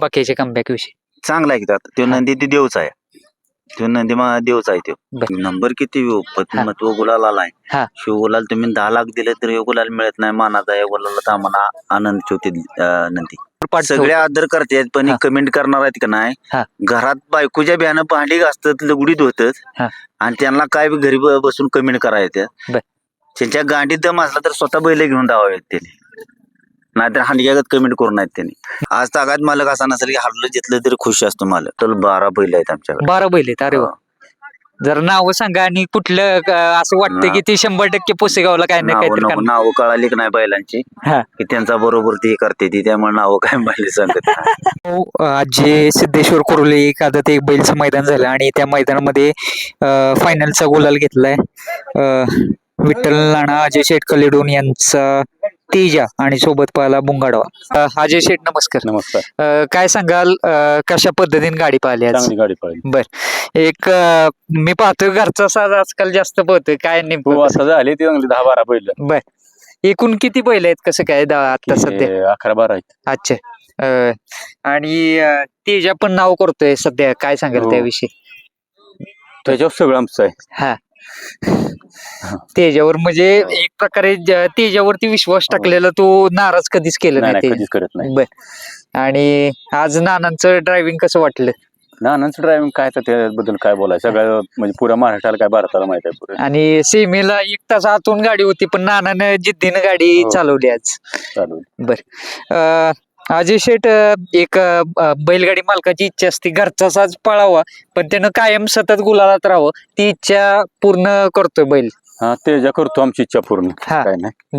बाकीच्या कमबॅक विषयी चांगला आहे की आता तो. नंदी ते देवचा आहे तो नंदी मग देवचा आहे तो बर. नंबर किती येऊ हा. महत्त्व गुलाल आलाय हा. शिव गुलाल तुम्ही दहा लाख दिले तर हे गुलाल मिळत नाही मानाचा या गुलाला तर आम्हाला आनंद अं, नंदी पाठ सगळे आदर करतात पण हा. कमेंट करणार आहेत का नाही. घरात बायकोच्या बियाणं भांडी घासतात लगुडीत होतात हा. आणि त्यांना काय बी घरी ब- बसून कमेंट करायचं बर. त्यांच्या गांडीत दम असला तर स्वतः बैल घेऊन धावावेत त्यांनी नाहीतर हांडग्यागत कमेंट करून आहेत त्यांनी. आज तागात मालक असा नसेल की हरलं जितलं तरी खुश असतो मालक. तर बारा बैल आहेत आमच्याकडे. बारा बैल आहेत अरे वा. जरा नाव सांगा आणि कुठलं अं, असं वाटतं नाव- की ते शंभर टक्के पुसेगावला काय नाही नाव काहीतरी नको करणार. नावं कळाली की नाही बैलांची हा. की त्यांचा बरोबर ती करते ती त्यामुळे नावं काय बैल सांगत नाही. हो, आज जे सिद्धेश्वर कुर्ले एक आदत एक बैलचं मैदान झालं आणि त्या मैदानामध्ये फायनलचा गुलाल घेतलाय. अं, विठ्ठल नाना अजय शेठ कलेडोन यांचा तेजा आणि सोबत पाहिला बुंगाडवा. अजय शेठ नमस्कार. नमस्कार. अं, काय सांगाल अं, कशा पद्धतीने गाडी पाहिली आज? चांगली गाडी पाहिली. एक अं, मी पाहतोय घरचा साज आजकाल जास्त पळतोय. काय हो नेमकं आता झाली ती चांगली दहा बारा पहिलं बर. एकूण किती बैल आहेत कसं काय दा- आता सध्या? अकरा बारा आहेत. अच्छा. अं, आणि अं, तेजा पण नाव करतोय सध्या. काय सांगाल हो. त्याविषयी? त्याच्यावर सगळं आमचं आहे. हा. तेजावर म्हणजे एक प्रकारे ज- तेजावरती विश्वास टाकलेला तो नाराज कधीच केलं नाही नाही नाही, ते. कधीच करत नाही. बर. आणि आज नानांचं ड्रायव्हिंग कसं वाटलं? नानांचं ड्रायव्हिंग काय तर त्याबद्दल काय बोलायचं? सगळं म्हणजे पुऱ्या महाराष्ट्राला काय भारताला माहीत आहे पुरे. आणि सेमीला एक तास आतून गाडी होती पण नानानं जिद्दीनं गाडी हो. चालवली आज. चालू अं, अजय शेठ एक बैलगाडी मालकाची इच्छा असते. घरचा साज पळावा पण त्यानं कायम सतत गुलालात राहावं ती इच्छा पूर्ण करतोय बैल. हा तेजा करतो आमची इच्छा पूर्ण. हा. काय नाही.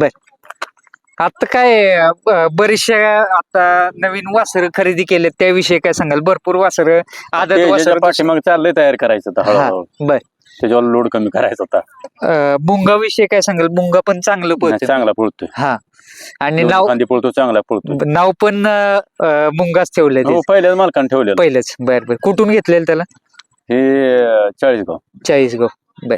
आता काय बरीचशा आता नवीन वासर खरेदी केले त्याविषयी काय सांगाल? भरपूर वासर आदत वासर पाठीमागे चाललंय तयार करायचं हळूहळू. बर. त्याच्यावर लोड कमी करायचा आता. बुंगा विषयी काय सांगाल? बुंगा पण चांगलं नाही, पळतं चांगला पळतोय. हा. आणि दोन नाव खांदी पळतो चांगला पळतो नाव पण अं, बुंगाच ठेवलंय हो पहिल्याच मालकाने ठेवलेलं. पहिलंच. बर बर. कुठून घेतलेलं त्याला? हे चाळीसगाव. चाळीसगाव. बर.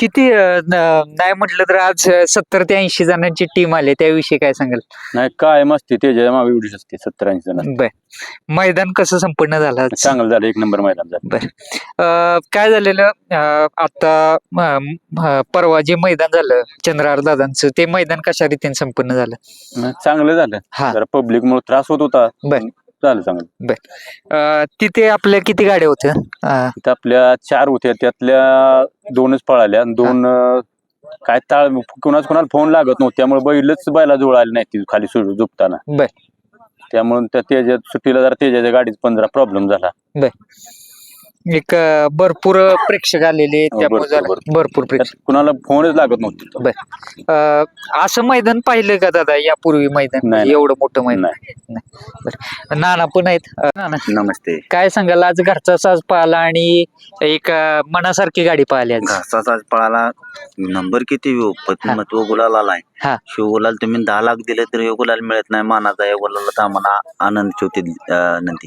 किती अं, न- नाही म्हटलं तर आज सत्तर ते ऐंशी जणांची टीम आली. त्याविषयी काय सांगाल? नाही काय मस्ती त्याच्यामागे एवढीच असते सत्तर ऐंशी जण. बर. मैदान कसं संपन्न झालं आज? चांगलं झालं एक नंबर मैदान झालं. अं, काय झालेलं? अं, आता म- म- परवा जे मैदान झालं चंद्रहार दादांचं ते मैदान कशा रीतीने संपन्न झालं? चांगलं झालं. हा. जरा पब्लिक मुळे त्रास होत होता. बर. झालं चांगलं. अं, तिथे आपल्या किती गाड्या होत्या? अं, तिथं आपल्या चार होत्या. त्यातल्या दोनच पळाल्या. आणि दोन अं, काय ताळ कुणाच कुणाला फोन लागत नव्हते. त्यामुळे बैलच बैला जुळ आले नाही ती खाली सोडून झोपताना. बर. त्यामुळे त्या तेजा सुट्टीला जरा तेजाच्या गाडीत पण जरा प्रॉब्लेम झाला. एक अं, भरपूर प्रेक्षक आलेले हो, त्यामुळे भरपूर, भरपूर. भरपूर प्रेक्षक. त्यात कुणाला फोनच लागत नव्हते. अं, असं मैदान पाहिलं का दादा यापूर्वी मैदान? नाही, नाही. एवढं मोठं मैदान? नाही. नाही. बरं. नाना पण आहेत. अं, नाना. नमस्ते. काय सांगाल आज घरचा साज पाहिला आणि एक अं, मनासारखी गाडी पाहिली आज? घासाचा पळाला नंबर किती हा. गुलाल आलाय हा. शिव गुलाल तुम्ही दहा लाख दिले तर हे गुलाल मिळत नाही. मानाचा या गुलाला तर आम्हाला आनंद अं, नंदी.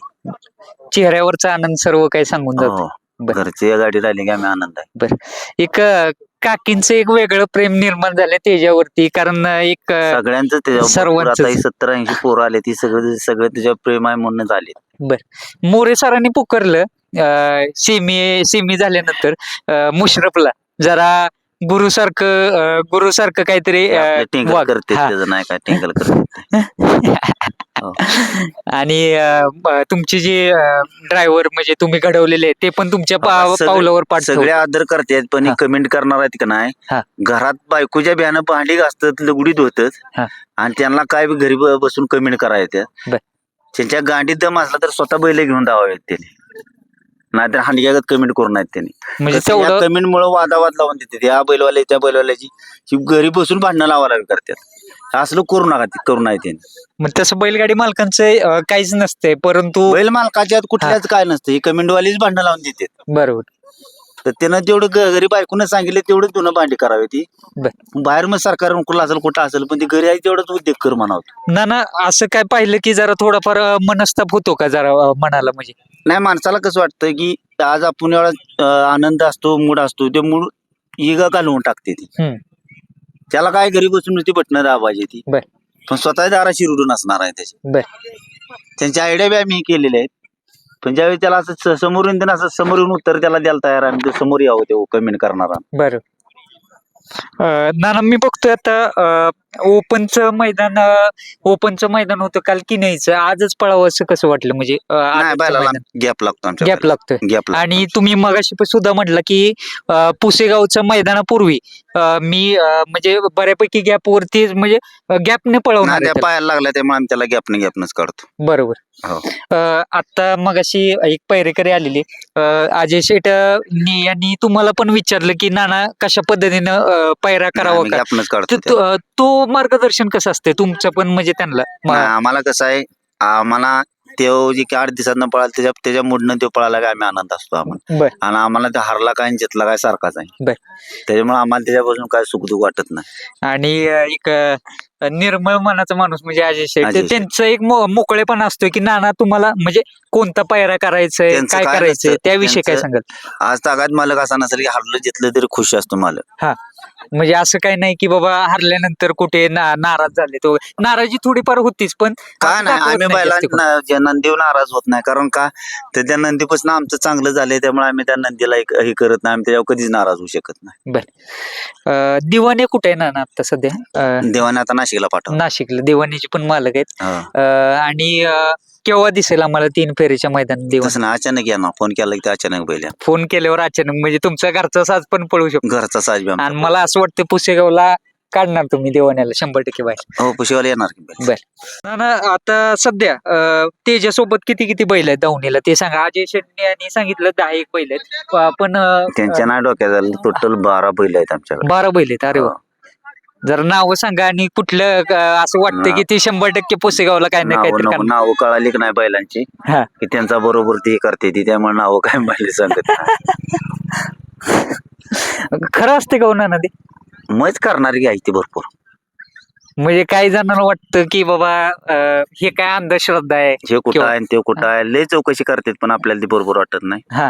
चेहऱ्यावरचा आनंद सर्व काही सांगून जातो. हो. बर. घरची या गाडी राहिली की आम्ही आनंद आहे. एक अं, काकींचं एक वेगळं प्रेम निर्माण झालं त्याच्यावरती. कारण अं, एक अं, सगळ्यांचं त्याच्यावर भरपूर सर्वांचंच. आता ही सत्तर ऐंशी पोरं आले ती सगळं सगळं त्याच्यावर प्रेम आहे म्हणून आले मोरे सरांनी पुकारलं अं, सेमी सेमी झाल्यानंतर अं, मुशरफला. जरा गुरुसारखं गुरुसारखं काहीतरी टिंगल वाग- करते हा. त्याचं नाही काय टिंगल करते हो. आणि अं, ब- तुमची जी ड्रायव्हर म्हणजे तुम्ही घडवलेले ते पण तुमच्या पा- सगळे- पावलावर पाठ सगळे आदर करतात पण हा. कमेंट करणार आहेत का नाही. घरात बायकोच्या बियाणं भांडी घासतात लगुडीत होतात हा. आणि त्यांना काय बी घरी ब- बसून कमेंट करायचं बर. त्यांच्या गांडीत दम असला तर स्वतः बैल घेऊन धावावेत त्यांनी नाहीतर हांडग्यागत कमेंट करून आहेत त्यांनी. म्हणजे तेवढं मुळे वादावाद लावून देते. या बैलवाले त्या बैलवाल्याची ही घरी बसून भांडणं लावायला करतात असलं करू नका ते करू नाही त्यांनी. मग तसं बैलगाडी मालकांचं काहीच नसतंय परंतु बैल मालकाच्या कुठल्याच काय नसतं. ही कमेंटवालीच भांडणं लावून देते बरोबर. तर त्यानं जेवढं घ- घरी बायकोनं सांगितलं तेवढं जुनं भांडी करावी ती. बर. बाहेर मग सरकार कुठला असेल कुठं असेल पण ती घरी आहे तेवढंच उद्योग कर म्हणावं ना ना असं काय पाहिलं की जरा थोडाफार अं, मनस्ताप होतो का जरा अं, मनाला म्हणजे? नाही माणसाला कसं वाटतं की आज आपण एवढा अं, आनंद असतो मूड असतो ते मूड इगा घालवून टाकते ती. हम्म. त्याला काय घरी बसून नुसती बटणं दाबायची ती. बर. पण स्वतः दाराशी रुडून असणार आहे त्याची. त्यांच्या आयडिया बी आम्ही केलेल्या आहेत. पण ज्यावेळी त्याला असं स- समोरून असं समोर येऊन उत्तर त्याला द्यायला तयार आहे आणि तो समोर यावं ते कमेंट करणारा बरं. ना नाना मी बघतोय आता ओपनचं मैदान ओपनचं मैदान होतं काल की नाहीचं आजच पळावं असं कसं वाटलं? म्हणजे. गॅप लागतो गॅप लागतोय. आणि तुम्ही मगाशी पण सुद्धा म्हटलं की पुसेगावच्या मैदानापूर्वी मी म्हणजे बऱ्यापैकी गॅप वरती म्हणजे गॅपने पळवणार. पायाला लागला त्यामुळे आम्ही त्याला गॅपने गॅपनच काढतो. बरोबर. हो. आता मगाशी एक पैरेकरी आलेली. अजय शेट यांनी तुम्हाला पण विचारलं की नाना कशा पद्धतीनं पैरा करावा तो मार्गदर्शन कसं असते तुमचं पण म्हणजे त्यांना. म- आम्हाला कसं आहे आम्हाला तो जे की आठ दिवसांना पळाला त्याच्या त्याच्या मुडनं तो पळाला काय आम्ही आनंद असतो आम्हाला. बर. आणि आम्हाला ते हरला काय आणि जितला काय सारखाच आहे. बर. त्याच्यामुळे आम्हाला त्याच्यापासून काय सुखदुख वाटत नाही. आणि अं, एक अं, निर्मळ मनाचा माणूस म्हणजे अजय शेठ अजय ते शेठ. त्यांचं एक मो- मोकळेपणा असतो की नाना तुम्हाला म्हणजे कोणता पायरा करायचंय त्यांचं काय काय करायचंय? नसतं. त्याविषयी काय त्यांचं- सांगाल? आज तागात मालक असा नसेल की हरलं जितलं तरी खुश असतो मालक. म्हणजे असं काही नाही की बाबा हरल्यानंतर कुठे ना- नाराज झाले तो. नाराजी थोडीफार होतीच पण का असं नाही? दाखवत आम्ही नाही जास्त. बैलांना नंदीवर नाराज होत नाही. कारण का? तर त्या नंदीपासून आमचं चांगलं झालंय त्यामुळे आम्ही त्या नंदीला एक- हे करत नाही. आम्ही त्याच्यावर कधीच नाराज होऊ शकत नाही. अं, दिवाणे कुठे आहे नाना आता सध्या? अं, देवाने आता नाशिकला पाठव नाशिकला. दिवाणीचे पण मालक आहेत. अं, आणि अं, केव्हा दिसेल आम्हाला तीन फेरीच्या मैदान दिवाण? तसं नाही अचानक या ना. फोन केला की ते अचानक बैल येणार. फोन केल्यावर अचानक. म्हणजे तुमचा घरचा साज पण पळू शकतो. घरचा साज बी आमचा आणि मला असं वाटतं पुसेगावला काढणार तुम्ही देवाण्याला शंभर टक्के बाहेर हो पुशीवाला येणार की बैल. ना ना आता सध्या अं, तेजासोबत किती किती बैल आहेत धावणीला ते सांगा अजय शेट्टी यांनी सांगितलं दहा एक बैल आहेत पण अं, त्यांच्या नाही डोक्यात टोटल बारा बैल आहेत आमच्याकडे बारा बैल आहेत अरे वा हो. जरा नाव सांगा आणि कुठलं अं, असं वाटतं की ते शंभर टक्के पुसेगावला काय नाही नावं काहीतरी नको करणार. नावं कळाली की नाही बैलांची हा. की त्यांचा बरोबर ती करते ती त्यामुळे नावं काय बैल सांगत नाही. खरं असते का हो ना ते? मज करणारी आहे ती भरपूर. म्हणजे काही जणांना वाटतं की बाबा अं, हे काय अंधश्रद्धा आहे हे कुठं किंवा- आहे आणि ते कुठं आहे? लय चौकशी करतात पण आपल्याला ती बरोबर वाटत नाही. हा.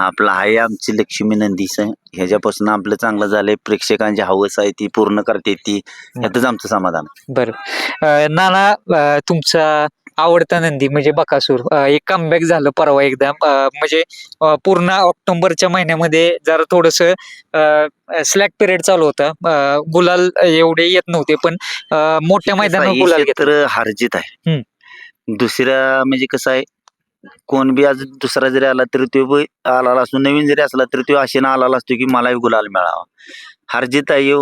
आपलं आहे आमची लक्ष्मी नंदीस ह्याच्यापासून आपलं चांगलं झालंय. प्रेक्षकांची हवस आहे ती पूर्ण करते ती. यातच आमचं समाधान. बरं. अं, नाना अं, तुमचा आवडता नंदी म्हणजे बकासूर एक कमबॅक झालं परवा एकदा. म्हणजे पूर्ण ऑक्टोबरच्या महिन्यामध्ये जरा थोडस स्लॅक पिरियड चालू होता. गुलाल एवढे येत नव्हते पण मोठ्या मैदानावर आहे, गुलाल क्षेत्र हारजीत आहे. दुसऱ्या म्हणजे कसं आहे कोण बी आज दुसरा जरी आला तरी तो बी आला असतो. नवीन जरी असला तरी तो आशेनं आला असतो की मलाही गुलाल मिळावा. हारजीत आहे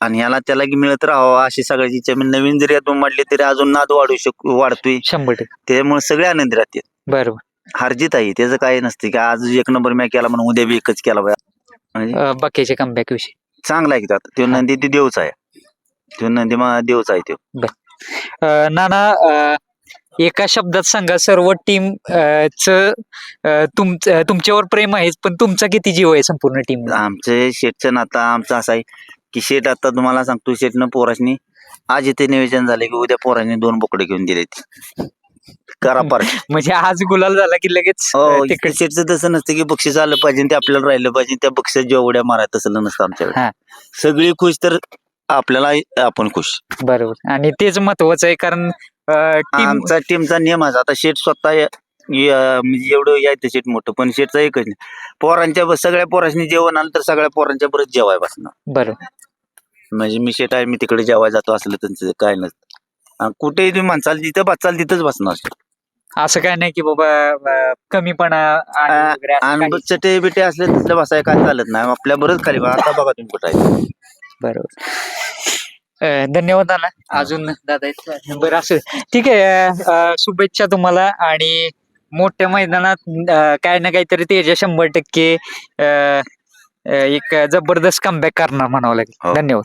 आणि ह्याला त्याला की मिळत राहावा अशी सगळ्याची इच्छा म्हणजे नवीन जरी यातून वाढली तरी अजून नाद वाढू शक वाढतोय. शंभर टक्के. त्यामुळे सगळे आनंदी राहते बरोबर. हारजीत आहे त्याचं काही नसते की आज एक नंबर मॅच केला म्हणून उद्या बी एकच केला पाहिजे म्हणजे अं, बाकीचे कमबॅक विषयी. चांगला आहे की तो नंदी ती देवच आहे. तो नंदी मग देवच आहे तो. अं, नाना अं, एका शब्दात सांगा सर्व टीम च अं, तुम- अं, तुमच्यावर प्रेम आहेच पण तुमचा किती जीव आहे संपूर्ण टीम आमचे शेटचं नातं आमचं असं आहे. की शेट आता तुम्हाला सांगतो शेटनं पोराशनी आज इथे नियोजन झाले की उद्या पोरांनी दोन बोकडे घेऊन दिले करा पार म्हणजे आज गुलाल झाला की लगेच हो शेटचं तसं नसतं की बक्षीस आलं पाहिजे ते आपल्याला राहिलं पाहिजे त्या बक्षीस जेवढ्या मारा तसं नसतं. आमच्याकडे. सगळी खुश तर आपल्याला आपण खुश. बरोबर. आणि तेच महत्वाचं आहे कारण आमचा टीमचा नियम आहे. आता शेट स्वतः म्हणजे एवढं यायचं शेट मोठं पण शेटचा एकच नाही. पोरांच्या सगळ्या पोरांनी जेवण आलं तर सगळ्या पोरांच्या बरंच जेवाय बसणार. बरोबर. म्हणजे मी शेट आहे मी तिकडे जेवाय जातो असलं त्यांचं काय नसतं आणि कुठेही तुम्ही म्हणसाल जिथं बसाल तिथंच बसणार असं काय नाही की बाबा अं, कमीपणा आहे आ- वगैरे असं आणि काही. चटे बिटे असले तिथलं बसाय काय चालत नाही आपल्या बरंच खाली. आता बघा तुम्ही कुठं आहे बरोबर अं, धन्यवाद दादा अजून दादा आहेत. बरं असं ठीक आहे अं, शुभेच्छा तुम्हाला आणि मोठ्या मैदानात अं, काही ना काहीतरी तेजा शंभर टक्के अं, अं, एक जबरदस्त कमबॅक करणार म्हणावं लागेल हो. धन्यवाद